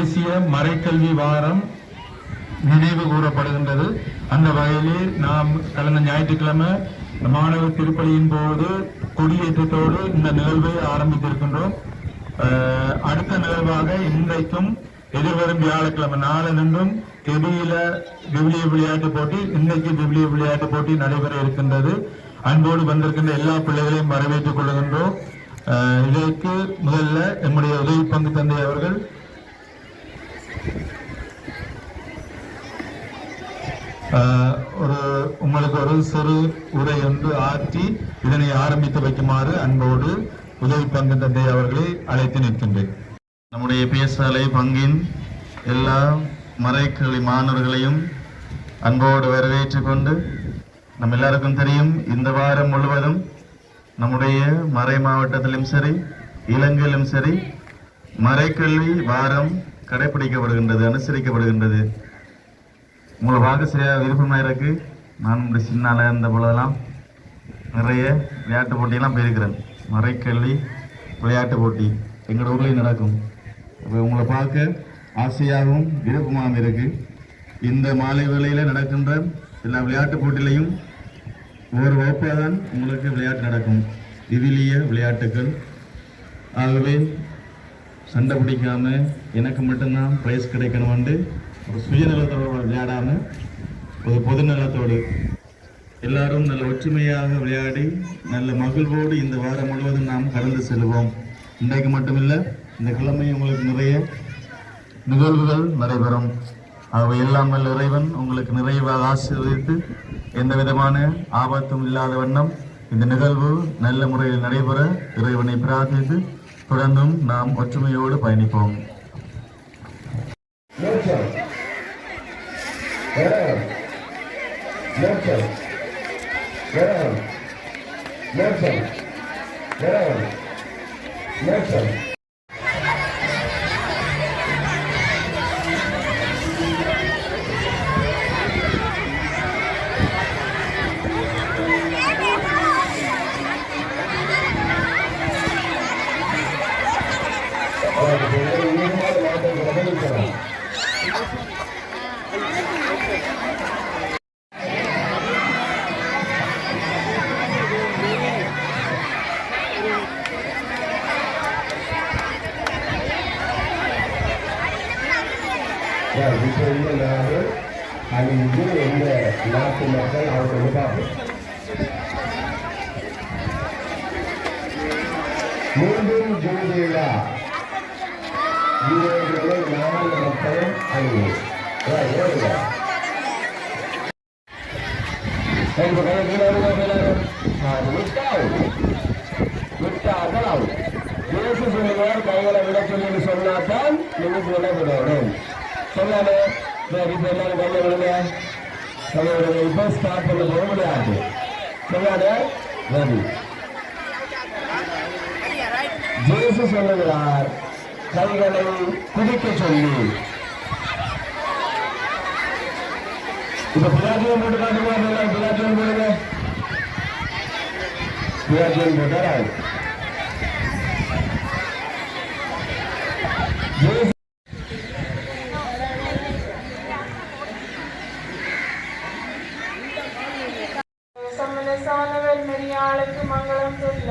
தேசிய மறைக்கல்வி வாரம் நினைவு கூறப்படுகின்றது. அந்த வகையிலே நாம் கடந்த ஞாயிற்றுக்கிழமை மாணவர் திருப்பலியின் போது கொடியேற்றத்தோடு இந்த நிகழ்வை ஆரம்பித்திருக்கின்றோம். அடுத்த நிகழ்வாக இன்றைக்கும் எதிர்வரும் வியாழக்கிழமை நாளை நின்றும் தெருவில விவிலிய விளையாட்டு போட்டி இன்றைக்கு விவிலிய விளையாட்டு போட்டி நடைபெற இருக்கின்றது. அன்போடு வந்திருக்கின்ற எல்லா பிள்ளைகளையும் வரவேற்றுக் கொள்கின்றோம். அஹ், இதற்கு முதல்ல நம்முடைய உதவி பங்கு தந்தை அவர்கள் ஒரு உங்களுக்கு ஒரு சிறு உரை ஒன்று ஆற்றி இதனை ஆரம்பித்து வைக்குமாறு அன்போடு உதவி பங்கு தந்தை அவர்களை அழைத்து நிற்கின்றேன். நம்முடைய பேசாலை பங்கின் எல்லா மறைக்கல்வி மாணவர்களையும் அன்போடு வரவேற்று கொண்டு நம்ம எல்லாருக்கும் தெரியும் இந்த வாரம் முழுவதும் நம்முடைய மறை மாவட்டத்திலும் சரி இலங்கையிலும் சரி மறைக்கல்வி வாரம் கடைபிடிக்கப்படுகின்றது அனுசரிக்கப்படுகின்றது. உங்களை பார்க்க சரியாக விருப்பமாக இருக்கு. நான் இப்படி சின்னால இருந்த பொழுதெல்லாம் நிறைய விளையாட்டு போட்டியெல்லாம் போயிருக்கிறேன். மறைக்கல்வி விளையாட்டு போட்டி எங்களோட ஊர்லேயும் நடக்கும். அப்போ உங்களை பார்க்க ஆசையாகவும் விருப்பமாகவும் இருக்கு. இந்த மாலை வேளையில் நடக்கின்ற எல்லா விளையாட்டு போட்டியிலையும் ஒரு வகுப்பாக தான் உங்களுக்கு விளையாட்டு நடக்கும். விவிலிய விளையாட்டுகள். ஆகவே சண்டை பிடிக்காம எனக்கு மட்டும்தான் ப்ரைஸ் கிடைக்கணும்னு ஒரு சுயநலத்தோடு விளையாடாம ஒரு பொதுநலத்தோடு எல்லாரும் நல்ல ஒற்றுமையாக விளையாடி நல்ல மகிழ்வோடு இந்த வாரம் முழுவதும் நாம் கடந்து செல்வோம். இன்றைக்கு மட்டுமில்லை இந்த கிழமை உங்களுக்கு நிறைய நிகழ்வுகள் நடைபெறும். அவை எல்லாம் இறைவன் உங்களுக்கு நிறைவாக ஆசீர்வதித்து எந்த விதமான ஆபத்தும் இல்லாத வண்ணம் இந்த நிகழ்வு நல்ல முறையில் நடைபெற இறைவனை பிரார்த்தித்து தொடர்ந்தும் நாம் ஒற்றுமையோடு பயணிப்போம் Nurture. Wherever. இந்த நாடு அழிந்து எந்த நாட்டு மக்கள் அவங்க மீண்டும் வீரர்களை நாலு மக்களும் அழிவு ஏழுங்க இப்போ கணக்கில் எல்லாரும் விட்டால் விட்டார்கள் அவுட் இயேசு சொல்லுவார் கைகளை விட சொல்லி சொன்னாதான் நீங்க விட விடணும் சொல்லாமே இப்போ எல்லாரும் கையை விடுங்க கையை விடுங்க இப்போ ஸ்டார்ட் பண்ண போக முடியாது சொல்லாத ரெடி இயேசு சொல்லுகிறார் கைகளை குதிக்க சொல்லி. இப்ப பிராஜியம் போட்டு காட்டுங்க போடுங்க. போட்டா மங்களம் சொல்ல.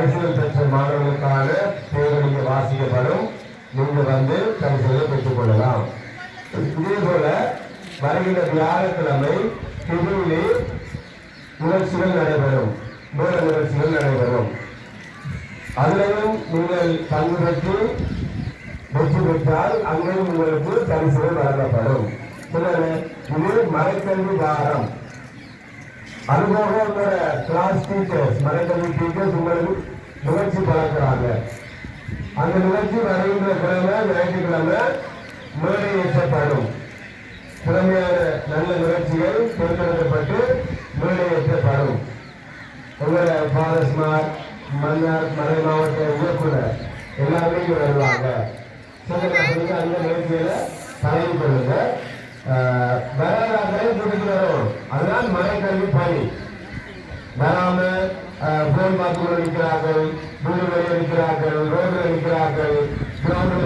விளையாடி பரிசுகள் பெற்ற மாணவர்களுக்கான பேரணிக்கு வாசிக்கப்படும். நீங்கள் வந்து பரிசுகளை பெற்றுக் கொள்ளலாம். இதே போல வருகின்ற வியாழக்கிழமை திருவிழி நிகழ்ச்சிகள் நடைபெறும். மூல நிகழ்ச்சிகள் நடைபெறும். அதிலையும் நீங்கள் பங்கு பெற்று வெற்றி பெற்றால் அங்கேயும் உங்களுக்கு பரிசுகள் வழங்கப்படும். சிலர் இது மறைக்கல்வி வாரம். அதுபோக உங்களோட கிளாஸ் டீச்சர்ஸ் மறைக்கல்வி டீச்சர்ஸ் உங்களுக்கு நிகழ்ச்சி பழக்கிறாங்க அந்த நிகழ்ச்சி வருகின்ற கிழமை ஞாயிற்றுக்கிழமை மேடை ஏற்றப்படும். திறமையான நல்ல நிகழ்ச்சிகள் தேர்ந்தெடுக்கப்பட்டு மேடை ஏற்றப்படும். உங்களோட ஃபாரஸ்ட்மார் மன்னார் மலை மாவட்ட இயக்குனர் எல்லாருமே இங்க வருவாங்க. அந்த நிகழ்ச்சியில கலந்து கொள்ளுங்க. ஆஹ் வராதாக்களை கூட்டிட்டு வரும் அதுதான் மறைக்கல்வி பணி வராம போன் பார்த்து கொண்டு நிற்கிறார்கள் இருக்கிறார்கள் ரோட்டில் இருக்கிறார்கள் ரோட்ல